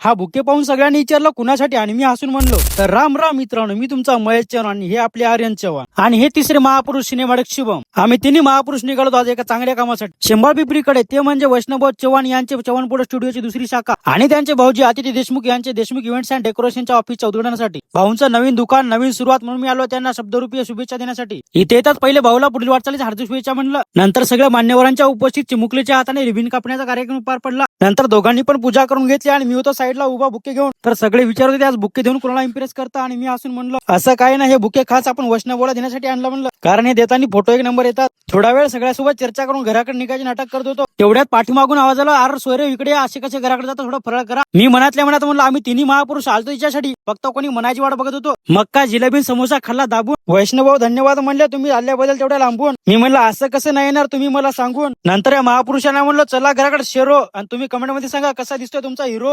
हा बुके पाहून सगळ्यांनी विचारलं कुणासाठी? आणि मी हसून म्हणलो तर राम राम मित्रांनो मी तुमचा महेश चव्हाण आणि हे आपले आर्यन चव्हाण. आणि हे तिसरे महापुरुष सिनेमाडक शिवम आम्ही तिन्ही महापुरुष निघालो आज एका चांगल्या कामासाठी. शंभर पिपरीकडे ते म्हणजे वैष्णव चव्हाण यांचे चव्हाणपूर स्टुडिओची दुसरी शाखा आणि त्यांचे भाऊजी अतिथी देशमुख यांचे देशमुख इव्हेंट्स अँड डेकोरेशनच्या ऑफिसच्या उद्घाटनासाठी. भाऊंचं नवीन दुकान नवीन सुरुवात म्हणून मी आलो त्यांना शब्दरूपीय शुभेच्छा देण्यासाठी. इथे येतात पहिले भाऊला पुढील वाटचालीस हार्दिक शुभेच्छा म्हणलं. नंतर सगळ्या मान्यवरांच्या उपस्थित चिमुकलीच्या हाताने रिबिन कापण्याचा कार्यक्रम पार पडला. नंतर दोघांनी पण पूजा करून घेतली आणि मी होतो साईडला उभा बुके घेऊन. तर सगळे विचार होते आज बुके देऊन कोणाला इम्प्रेस करता? आणि मी असून म्हणलं असं काय ना हे बुके खास आपण वैष्णवला देण्यासाठी आणलं म्हणलं. कारण हे देताना फोटो एक नंबर येतात. थोडा वेळ सगळ्यासोबत चर्चा करून घराकडे निघायचे नाटक करत होतो. तेवढ्यात पाठीमागून आवाज आला आर सोयरे इकडे असे कसे घराकडे जाता थोडं फरक करा. मी मनातल्या मनात म्हणलं आम्ही तिन्ही महापुरुष आलतो तिच्यासाठी फक्त कोणी मनाची वाट बघत होतो. मक्का जिलेबी समोसा खाल्ला दाबून. वैष्णव धन्यवाद म्हणले तुम्ही आल्याबद्दल तेवढ्या लांबून. मी म्हणलं असं कसं नाही येणार तुम्ही मला सांगून. नंतर या महापुरुषांना म्हणलं चला घराकडे शेरो. आणि तुम्ही कमेंटमध्ये सांगा कसा दिसतोय तुमचा हिरो?